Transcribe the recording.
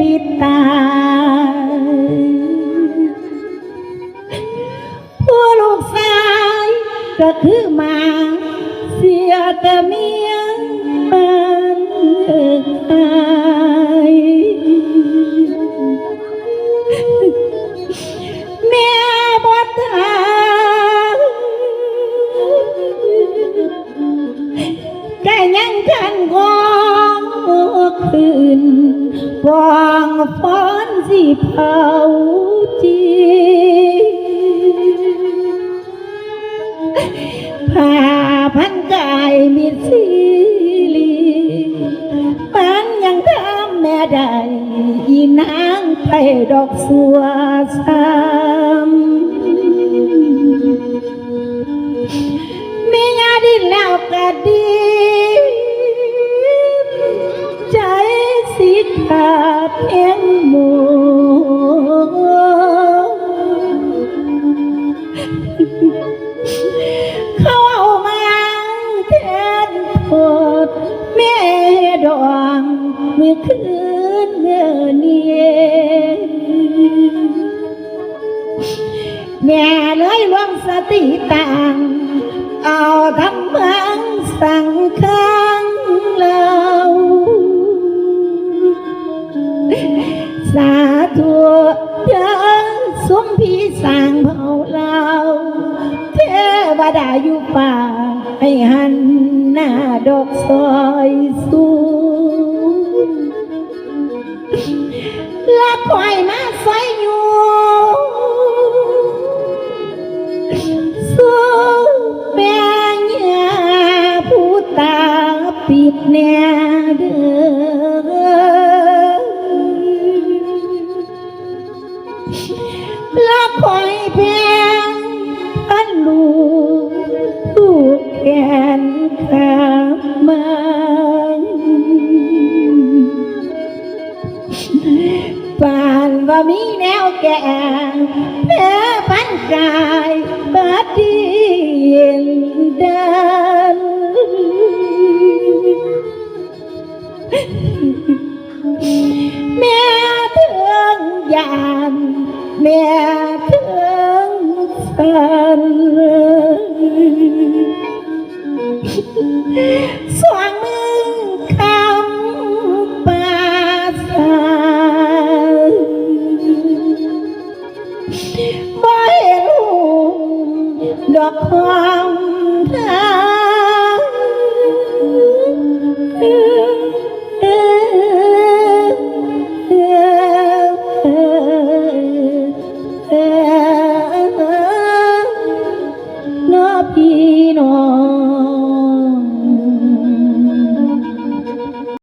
ที่ตายผัวลูกสายก็คือมาเสียแต่เมียมันตายเม่บ่ตายแต่ยังทันกอคืน กวางฟ้อนสีเผาจีผ้าพันกายมีสีลีปันยังทำแม่ได้อีนางไปดอกสัวซ้ำ ขาดเพียงหมูเขาเอามาแทนโทษแม่ดองเมื่อคืนเมื่อนี้แม่เลยรวมสติต่างเอาทำมืองสั่งข้างเรา นสมพี่สร้างเผาเราเทวดาอยู่ป่า ให้หันหน้าดอกซอยสูงและคอยมาซอยอยู่สู้แม่ยาผู้ตาปิดแน่เด้อ มีแนวแก่แพ้พันกายบาดดีเดินแม่ถึงยานแม่ถึงฝัน บ่เห็นดอกความทางนอพี่